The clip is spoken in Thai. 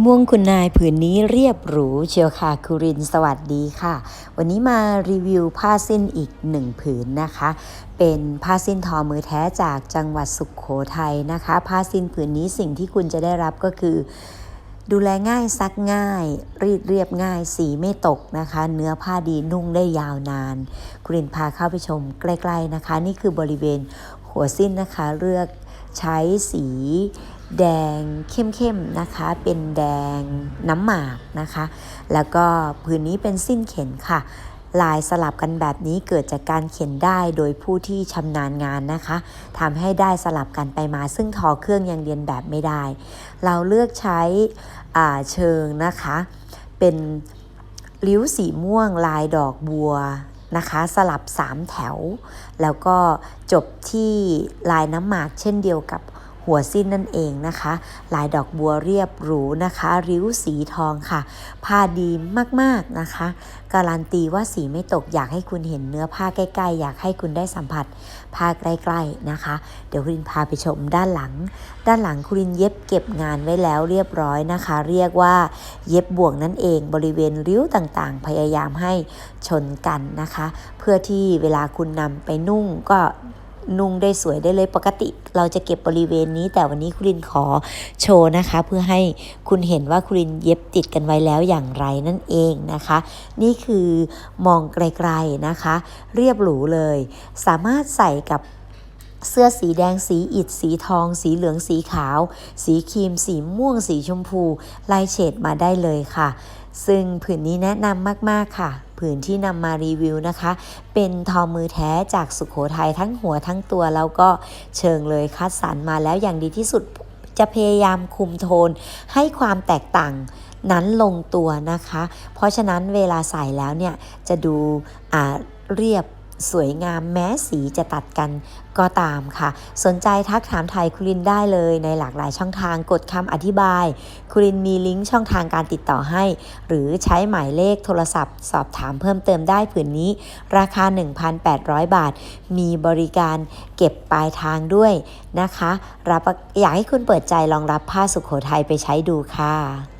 ม่วงคุณนายผืนนี้เรียบหรูเชียวค่ะคุรินสวัสดีค่ะ วันนี้มารีวิวผ้าสิ้นอีกหนึ่งผืนนะคะ เป็นผ้าสิ้นทอมือแท้จากจังหวัดสุขโขทัยนะคะ ผ้าสิ้นผืนนี้สิ่งที่คุณจะได้รับก็คือดูแลง่ายซักง่าย รีดเรียบง่ายสีไม่ตกนะคะ เนื้อผ้าดีนุ่งได้ยาวนานคุรินพาเข้าไปชมใกล้ ๆนะคะ นี่คือบริเวณหัวสิ้นนะคะเลือกใช้สี แดงเข้มๆนะคะ เป็นแดงน้ำหมากนะคะ แล้วก็ผืนนี้เป็นสิ้นเข็นค่ะ ลายสลับกันแบบนี้เกิดจากการเขียนได้โดยผู้ที่ชำนาญงานนะคะทำให้ได้สลับกันไปมาซึ่งทอเครื่องยังเรียนแบบไม่ได้ เราเลือกใช้เชิงนะคะ เป็นริ้วสีม่วงลายดอกบัวนะคะสลับ 3 แถว แล้วก็จบที่ลายน้ำหมากเช่นเดียวกับ หัวสิ้นนั่นเองนะคะ ลายดอกบัวเรียบหรูนะคะ ริ้วสีทองค่ะ ผ้าดีมากๆนะคะ การันตีว่าสีไม่ตกอยากให้คุณเห็นเนื้อผ้าใกล้ ๆ อยากให้คุณได้สัมผัสผ้าใกล้ ๆนะคะ เดี๋ยวคุณพาไปชมด้านหลัง ด้านหลังคุณเย็บเก็บงานไว้แล้วเรียบร้อยนะคะ เรียกว่าเย็บบ่วกนั่นเองบริเวณริ้วต่างๆ พยายามให้ชนกันนะคะ เพื่อที่เวลาคุณนำไปนุ่งก็ นุ่งได้สวยได้เลยปกติ เราจะเก็บบริเวณนี้ แต่วันนี้คุณรินขอโชว์นะคะ เพื่อให้คุณเห็นว่าคุณรินเย็บติดกันไว้แล้วอย่างไรนั่นเองนะคะ นี่คือมองไกลๆนะคะ เรียบหรูเลย สามารถใส่กับเสื้อสีแดงสีอิฐสีทอง สีเหลืองสีขาว สีครีม สีม่วง สีชมพูลายเฉดมาได้เลยค่ะ ซึ่งผืนนี้แนะนำมากๆค่ะ ผืนที่นำมารีวิวนะคะ เป็นทอมือแท้จากสุขโขทัยทั้งหัวทั้งตัว แล้วก็เชิงเลยคัดสรรมาแล้วอย่างดีที่สุดจะพยายามคุมโทนให้ความแตกต่างนั้นลงตัวนะคะ เพราะฉะนั้นเวลาใส่แล้วเนี่ยจะดูอ่าเรียบ สวยงามแม้สีจะตัดกันก็ตามค่ะ สนใจทักถามไทยคุรินได้เลยในหลากหลายช่องทางกดคำอธิบาย คุรินมีลิงก์ช่องทางการติดต่อให้ หรือใช้หมายเลขโทรศัพท์ สอบถามเพิ่มเติมได้ผืนนี้ ราคา 1,800 บาท มีบริการเก็บปลายทางด้วยนะคะรับอยากให้คุณเปิดใจลองรับผ้าสุขโขทัยไปใช้ดูค่ะ